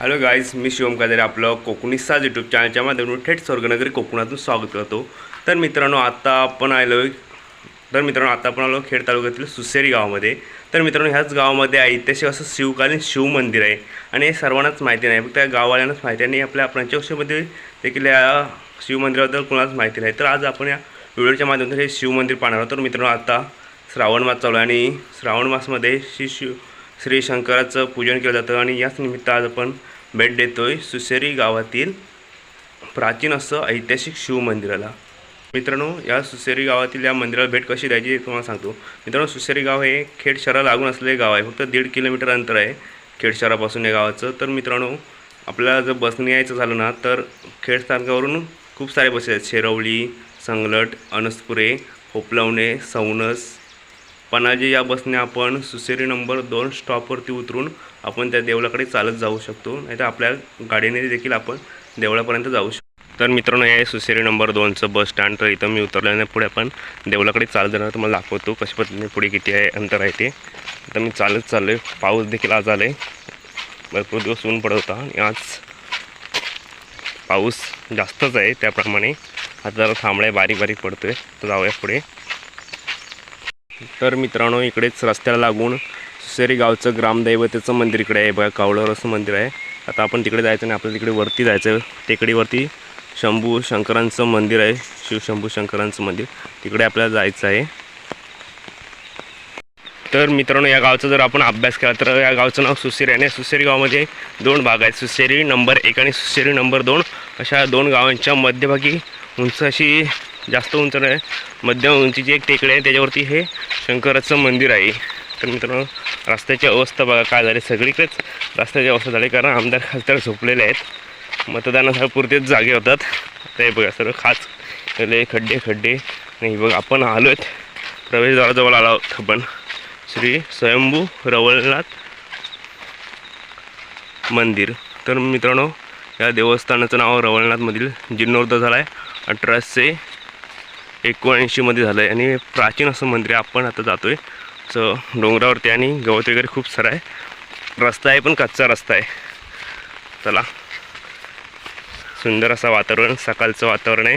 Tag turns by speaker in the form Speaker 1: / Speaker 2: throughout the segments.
Speaker 1: Hello guys मी शिवम कादेरे आपलं कोकणी साज यूट्यूब चॅनलच्या माध्यमातून थेट स्वर्गनगरी कोकणातून स्वागत करतो. तर मित्रांनो आत्ता आपण आलो तर मित्रांनो आता आपण आलो खेड तालुक्यातील सुसेरी गावामध्ये. तर मित्रांनो ह्याच गावामध्ये ऐतिहासिक असं शिवकालीन शिवमंदिर आहे. आणि हे सर्वांनाच माहिती नाही फक्त त्या गाववाल्यांनाच माहिती आहे. आणि आपल्या पंचवक्षमध्ये देखील या शिवमंदिराबद्दल कोणालाच माहिती नाही. तर आज आपण या व्हिडिओच्या माध्यमातून हे शिवमंदिर पाहणार आहोत. तर मित्रांनो आता श्रावण मास चालू आहे आणि श्रावण मासमध्ये श्री शिव श्री शंकराचं पूजन केलं जातं आणि याच निमित्त आज आपण भेट देतो आहे सुसेरी गावातील प्राचीन असं ऐतिहासिक शिवमंदिराला मित्रांनो या सुसेरी गावातील या मंदिराला भेट कशी द्यायची हे तुम्हाला सांगतो. मित्रांनो सुसेरी गाव हे खेड शहराला लागून असलेले गाव आहे. फक्त दीड किलोमीटर अंतर आहे खेड शहरापासून या गावाचं. तर मित्रांनो आपल्याला जर बसने यायचं झालं ना तर खेड स्थानकावरून खूप सारे बसेस आहेत. शेरवली संगलट अनसपुरे होपलवणे सौनस पणाजी या बसने आपण सुसेरी नंबर दोन स्टॉपवरती उतरून आपण त्या देवळाकडे चालत जाऊ शकतो. नाहीतर आपल्या गाडीने देखील आपण देवळापर्यंत जाऊ शकतो. तर मित्रांनो हे आहे सुसेरी नंबर दोनचं बस स्टँड तर इथं मी उतरल्याने पुढे आपण देवळाकडे चालत जाणार. तुम्हाला दाखवतो कशा पद्धतीने पुढे किती आहे अंतर आहे ते. आता मी चालत चाललो आहे पाऊस देखील आज आला आहे भरपूर दिवस ऊन पडत होता. आणि आज पाऊस जास्तच आहे त्याप्रमाणे. आता जरा थांबला आहे बारीक बारीक पडतो आहे तर जाऊया पुढे. तर मित्रांनो इकडेच रस्त्याला लागून सुसेरी गावचं ग्रामदैवतेचं मंदिर इकडे आहे. बघा कावळर असं मंदिर आहे. आता आपण तिकडे जायचं आणि आपल्याला तिकडे वरती जायचं टेकडीवरती शंभू शंकरांचं मंदिर आहे. शिवशंभू शंकरांचं मंदिर. तिकडे आपल्याला जायचं आहे. तर मित्रांनो या गावचा जर आपण अभ्यास केला तर या गावचं नाव सुसेरी आणि सुसेरी गावामध्ये दोन भाग आहेत. सुसेरी नंबर एक आणि सुसेरी नंबर दोन. अशा दोन गावांच्या मध्यभागी उंच अशी जास्त उंच नाही मध्यम उंचीची एक टेकडी आहे त्याच्यावरती हे शंकराचं मंदिर आहे. तर मित्रांनो रस्त्याची अवस्था बघा काय झाली. सगळीकडेच रस्त्याची अवस्था झाली कारण आमदार खासदार झोपलेले आहेत. मतदानापुरतेच जागे होतात. ते बघा सर्व खास लय खड्डे खड्डे. नाही बघा आपण आलो आहेत प्रवेशद्वाराजवळ आलो आहोत आपण. श्री स्वयंभू रवळनाथ मंदिर. तर मित्रांनो या देवस्थानाचं नाव रवळनाथमधील जीर्णोद्धार झाला आहे अठराशे एकोणऐंशीमध्ये झालं आहे आणि प्राचीन असं मंदिर आहे आपण आता जातो आहे सो डोंगरावरती आणि गवत वगैरे खूप सारं आहे. रस्ता आहे पण कच्चा रस्ता आहे. चला. सुंदर असं वातावरण सकाळचं वातावरण आहे.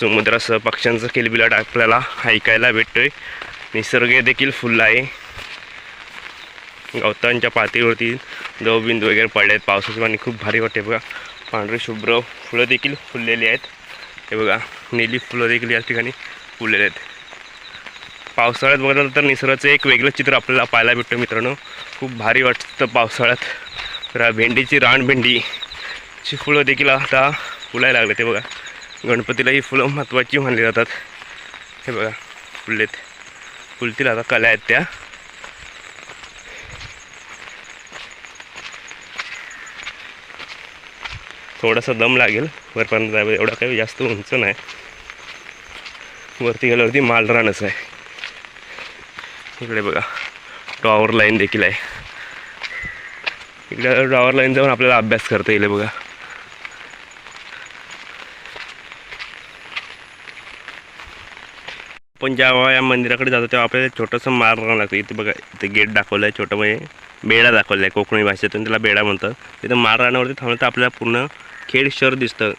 Speaker 1: समुद्रासह पक्ष्यांचं किलबिलाट आपल्याला ऐकायला भेटतोय. निसर्ग देखील फुलला आहे. गवतांच्या पातळीवरती दवबिंदू वगैरे पडले आहेत पावसाचं पाणी खूप भारी वाटते बघा. पांढरे शुभ्र फुलं देखील फुललेली आहेत. हे बघा नेली फुलं देखील या ठिकाणी फुललेले आहेत. पावसाळ्यात बघितलं तर निसर्गाचं एक वेगळं चित्र आपल्याला पाहायला भेटतं मित्रांनो. खूप भारी वाटतं पावसाळ्यात. तर भेंडीची रानभेंडीची फुलं देखील आता फुलायला लागले ते बघा. गणपतीला ही फुलं महत्त्वाची मानली जातात. हे बघा फुललेत. फुलतील आता कल्या आहेत त्या. थोडासा दम लागेल. वरपर्यंत जायला एवढा काही जास्त उंच नाही. वरती गेल्यावरती मालरानच आहे. इकडे बघा टॉवर लाईन देखील आहे. इकडे टॉवर लाईन जाऊन आपल्याला अभ्यास करता येईल बघा. आपण जेव्हा या मंदिराकडे जातो तेव्हा आपल्याला छोटंसं मार राहावं लागतं. इथे बघा इथे गेट दाखवलं आहे छोटं म्हणजे बेडा दाखवला आहे कोकणी भाषेतून त्याला बेडा म्हणतात. तिथं मार राहण्यावरती थांबलं तर आपल्याला पूर्ण खेड शहर दिसतं.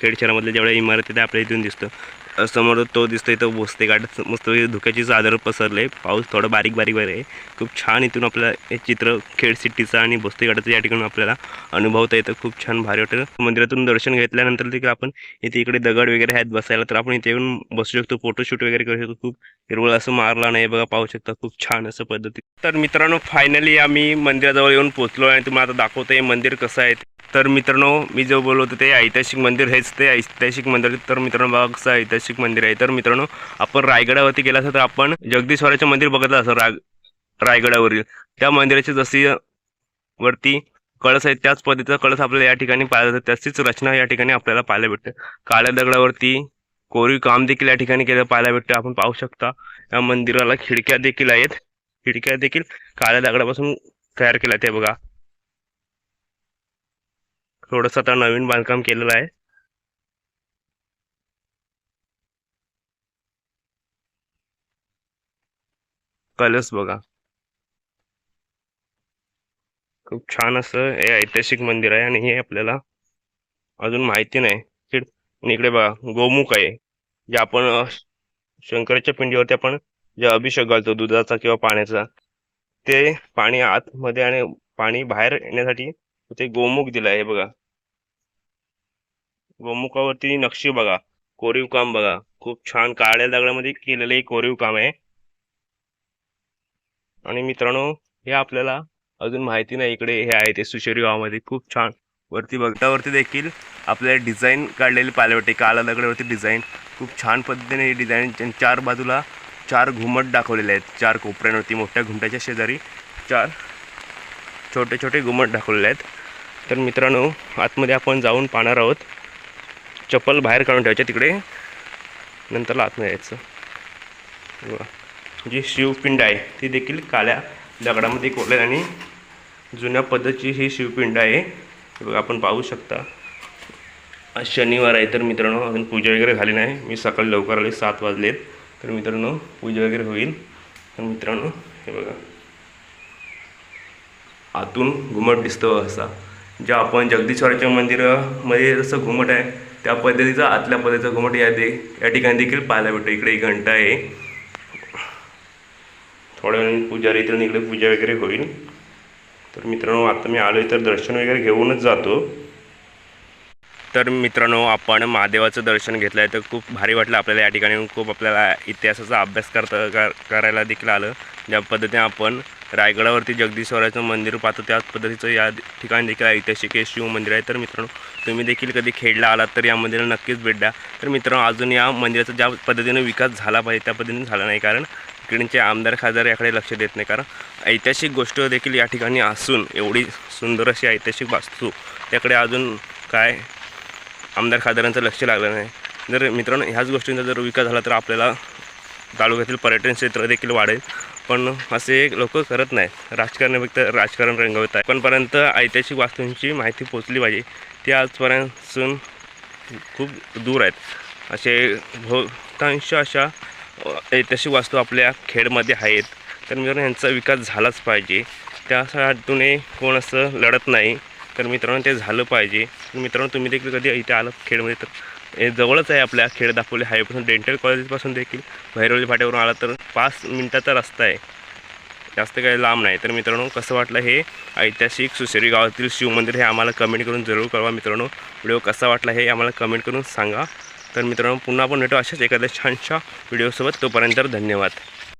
Speaker 1: खेड शहरामधल्या जेवढ्या इमारती त्या आपल्या इथून दिसतं. समोर तो दिसतो इथं बसते गाडीत मस्त धुक्याची चादर पसरले. पाऊस थोडं बारीक बारीक बारीक आहे. खूप छान इथून आपल्याला हे चित्र खेड सिटीचं आणि बस्ती गाडाचं या ठिकाणी आपल्याला अनुभवता येतं. खूप छान भारी वाटतं. मंदिरातून दर्शन घेतल्यानंतर देखील आपण इथे इकडे दगड वगैरे आहेत बसायला तर आपण इथे येऊन बसू शकतो. फोटोशूट वगैरे करू शकतो. खूप हिरवळ असं मारला नाही बघा पाहू शकता. खूप छान असं पद्धती. तर मित्रांनो फायनली आम्ही मंदिराजवळ येऊन पोचलो आणि तुम्हाला आता दाखवतो हे मंदिर कसं आहे तर मित्रांनो मी जो बोललो होतो ते ऐतिहासिक मंदिर हेच ते ऐतिहासिक मंदिर तर मित्रांनो बघा ऐतिहासिक मंदिर आहे. तर मित्रांनो आपण रायगडावरती गेला असं तर आपण जगदीश्वराचं मंदिर बघितलं असं राग रायगडावरील. त्या मंदिराची जशी वरती कळस आहे त्याच पद्धतीचा कळस आपल्याला या ठिकाणी पाहायला जातो त्याचीच रचना या ठिकाणी आपल्याला पाहायला भेटते. काळ्या दगडावरती कोरीव काम देखील या ठिकाणी केलं पाहायला भेटतं. आपण पाहू शकता या मंदिराला खिडक्या देखील आहेत. खिडक्या देखील काळ्या दगडापासून तयार केल्या ते बघा थोडंसं आता नवीन बांधकाम केलेलं आहे. कलर्स बघा. खूप छान असं हे ऐतिहासिक मंदिर आहे आणि हे आपल्याला अजून माहिती नाही. आणि इकडे बघा गोमुख आहे. जे आपण शंकराच्या पिंडीवरती आपण जे अभिषेक घालतो दुधाचा किंवा पाण्याचा ते पाणी आतमध्ये आणि पाणी बाहेर येण्यासाठी ते गोमुख दिलं आहे बघा. गोमुखावरती नक्षी बघा. कोरीव काम बघा. खूप छान काळ्या दगडामध्ये केलेलं हे कोरीव काम आहे. आणि मित्रांनो हे आपल्याला अजून माहिती नाही इकडे हे आहे ते सुशेरी गावामध्ये. खूप छान. वरती बघतावरती देखील आपल्याला डिझाईन काढलेली पालवटे भेटते दगडावरती डिझाईन. खूप छान पद्धतीने ही डिझाईन. चार बाजूला चार घुमट दाखवलेले आहेत. चार कोपऱ्यांवरती मोठ्या घुमट्याच्या शेजारी चार छोटे छोटे घुमट दाखवलेले आहेत. तर मित्रांनो आतमध्ये आपण जाऊन पाहणार आहोत. चप्पल बाहेर काढून ठेवायच्या तिकडे. नंतरला आतमध्ये यायचं. बघा. जी शिवपिंड आहे ती देखील काळ्या दगडामध्ये कोरलेली आणि जुन्या पद्धतीची ही शिवपिंड आहे. हे बघा आपण पाहू शकता. आज शनिवार आहे तर मित्रांनो अजून पूजा वगैरे झाली नाही. मी सकाळी लवकर आले सात वाजलेत. तर मित्रांनो पूजा वगैरे होईल. तर मित्रांनो हे बघा. आतून घुमट दिसतो असा. ज्या आपण जगदीश्वराच्या मंदिरामध्ये जसं घुमट आहे त्या पद्धतीचा आतल्या पद्धतीचा घुमट या दे या ठिकाणी देखील पाहायला भेटतो. इकडे एक घंटा आहे. थोड्या वेळाने पुजारी येतील इकडे पूजा वगैरे होईल. तर मित्रांनो आता मी आलो तर दर्शन वगैरे घेऊनच जातो. तर मित्रांनो आपण महादेवाचं दर्शन घेतलं आहे तर खूप भारी वाटलं आपल्याला या ठिकाणी. खूप आपल्याला इतिहासाचा अभ्यास करता कर करायला देखील आलं. ज्या पद्धतीने आपण रायगडावरती जगदीश्वराचं मंदिर पाहतो. त्याच पद्धतीचं या ठिकाणी देखील ऐतिहासिक हे शिव मंदिर आहे. तर मित्रांनो तुम्ही देखील कधी खेडला आलात तर या मंदिराला नक्कीच भेट द्या. तर मित्रांनो अजून या मंदिराचा ज्या पद्धतीने विकास झाला पाहिजे त्या पद्धतीने झाला नाही. कारण इकडचे आमदार खासदार याकडे लक्ष देत नाही. कारण ऐतिहासिक गोष्ट देखील या ठिकाणी असून एवढी सुंदर अशी ऐतिहासिक वास्तू त्याकडे अजून काय आमदार खासदारांचं लक्ष लागलं नाही. जर मित्रांनो ह्याच गोष्टींचा जर विकास झाला तर आपल्याला तालुक्यातील पर्यटन क्षेत्र देखील वाढेल. पण असे लोक करत नाहीत. राजकारणाव्यक्त राजकारण रंगवत आहे पणपर्यंत ऐतिहासिक वास्तूंची माहिती पोचली पाहिजे. ती आजपर्यंत खूप दूर आहेत. असे बहुतांश अशा ऐतिहासिक वास्तू आपल्या खेडमध्ये आहेत. तर मित्रांनो यांचा विकास झालाच पाहिजे. त्यासाठीतून कोण असं लढत नाही. तर मित्रांनो ते झालं पाहिजे. मित्रांनो तुम्ही देखील कधी इथे आलं खेडमध्ये तर हे जवळच आहे आपल्या खेड दाखवले हायवेपासून डेंटल कॉलेजपासून देखील. भैरवली फाट्यावरून आला तर पाच मिनटाचा रस्ता आहे. जास्त काही लांब नाही. तर मित्रांनो कसं वाटलं हे ऐतिहासिक सुसेरी गावातील शिवमंदिर हे आम्हाला कमेंट करून जरूर कळवा मित्रांनो. व्हिडिओ कसा वाटला हे आम्हाला कमेंट करून सांगा. तर मित्रांनो पुन्हा आपण भेटू अशाच एखाद्या छानशा व्हिडिओसोबत. तोपर्यंत धन्यवाद.